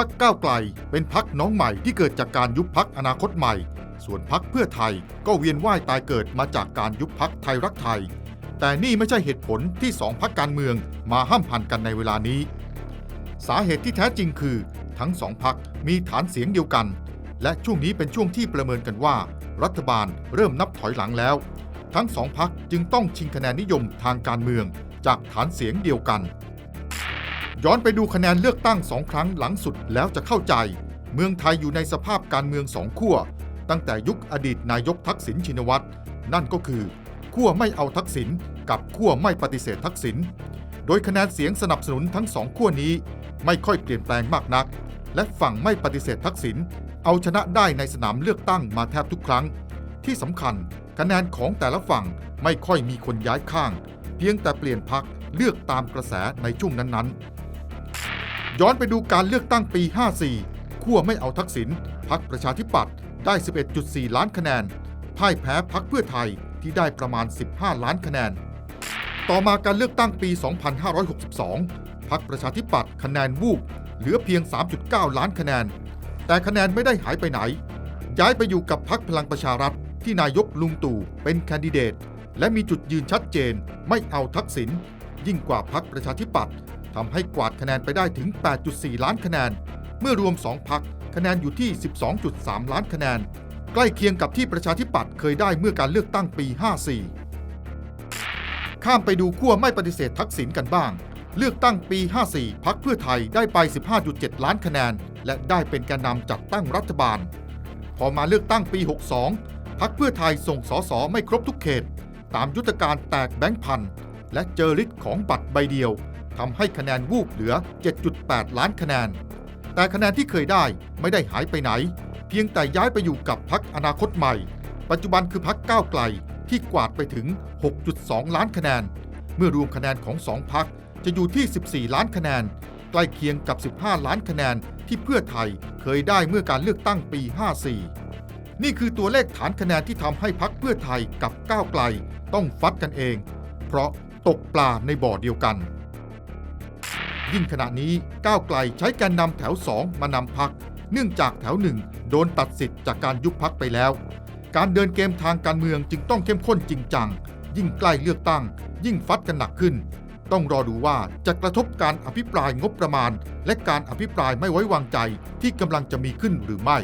พักก้าวไกล เป็นพักน้องใหม่ที่เกิดจากการยุบพักอนาคตใหม่ ส่วนพักเพื่อไทยก็เวียนว่ายตายเกิดมาจากการยุบพักไทยรักไทย แต่นี่ไม่ใช่เหตุผลที่สองพักการเมืองมาห้ามพันกันในเวลานี้ สาเหตุที่แท้จริงคือ ทั้งสองพักมีฐานเสียงเดียวกัน และช่วงนี้เป็นช่วงที่ประเมินกันว่า รัฐบาลเริ่มนับถอยหลังแล้ว ทั้งสองพักจึงต้องชิงคะแนนนิยมทางการเมือง จากฐานเสียงเดียวกัน ย้อนไปดูคะแนนเลือกตั้งสองครั้งหลังสุดแล้วจะเข้าใจ เมืองไทยอยู่ในสภาพการเมืองสองขั้วตั้งแต่ยุคอดีตนายกทักษิณชินวัตร นั่นก็คือขั้วไม่เอาทักษิณกับขั้วไม่ปฏิเสธทักษิณโดยคะแนนเสียงสนับสนุนทั้งสองขั้วนี้ ไม่ค่อยเปลี่ยนแปลงมากนัก และฝั่งไม่ปฏิเสธทักษิณเอาชนะได้ในสนามเลือกตั้งมาแทบทุกครั้ง ที่สำคัญคะแนนของแต่ละฝั่งไม่ค่อยมีคนย้ายข้าง เพียงแต่เปลี่ยนพักเลือกตามกระแสในช่วงนั้นๆ ย้อนไปดูการเลือกตั้งปี 54 ขั้วไม่เอาทักษิณพักประชาธิปัตย์ได้ 11.4 ล้านคะแนน พ่ายแพ้พักเพื่อไทยที่ได้ประมาณ 15 ล้านคะแนน ต่อมาการเลือกตั้งปี 2562 พักประชาธิปัตย์คะแนนวูบเหลือเพียง 3.9 ล้านคะแนน แต่คะแนนไม่ได้หายไปไหน ย้ายไปอยู่กับพักพลังประชารัฐที่นายกลุงตู่เป็นแคนดิเดต และมีจุดยืนชัดเจนไม่เอาทักษิณยิ่งกว่าพักประชาธิปัตย์ ทำให้กวาดคะแนนไปได้ถึง 8.4 ล้านคะแนน เมื่อรวม 2 พักคะแนนอยู่ที่ 12.3 ล้านคะแนน ใกล้เคียงกับที่ประชาธิปัตย์เคยได้เมื่อการเลือกตั้งปี 54 ข้ามไปดูขั้วไม่ปฏิเสธทักษิณกันบ้าง เลือกตั้งปี 54 พักเพื่อไทยได้ไป 15.7 ล้านคะแนน และได้เป็นแกนนำจัดตั้งรัฐบาล พอมาเลือกตั้งปี 62 พักเพื่อไทยส่งสสไม่ครบทุกเขต ตามยุทธการแตกแบงค์พันและเจอฤทธิ์ของบัตรใบเดียว ทำให้คะแนนวูบเหลือ 7.8 ล้านคะแนน แต่คะแนนที่เคยได้ไม่ได้หายไปไหน เพียงแต่ย้ายไปอยู่กับพักอนาคตใหม่ ปัจจุบันคือพักก้าวไกลที่กวาดไปถึง 6.2 ล้านคะแนน เมื่อรวมคะแนนของสองพักจะอยู่ที่ 14 ล้านคะแนน ใกล้เคียงกับ 15 ล้านคะแนนที่เพื่อไทยเคยได้เมื่อการเลือกตั้งปี 54 นี่คือตัวเลขฐานคะแนนที่ทำให้พักเพื่อไทยกับก้าวไกลต้องฟัดกันเอง เพราะตกปลาในบ่อเดียวกัน ยิ่งขณะนี้ก้าวไกลใช้แกนนำแถว 2 มานำพัก เนื่องจากแถวหนึ่งโดนตัดสิทธิ์จากการยุบพักไปแล้ว การเดินเกมทางการเมืองจึงต้องเข้มข้นจริงจัง ยิ่งใกล้เลือกตั้ง ยิ่งฟัดกันหนักขึ้น ต้องรอดูว่าจะกระทบการอภิปรายงบประมาณ และการอภิปรายไม่ไว้วางใจที่กำลังจะมีขึ้นหรือไม่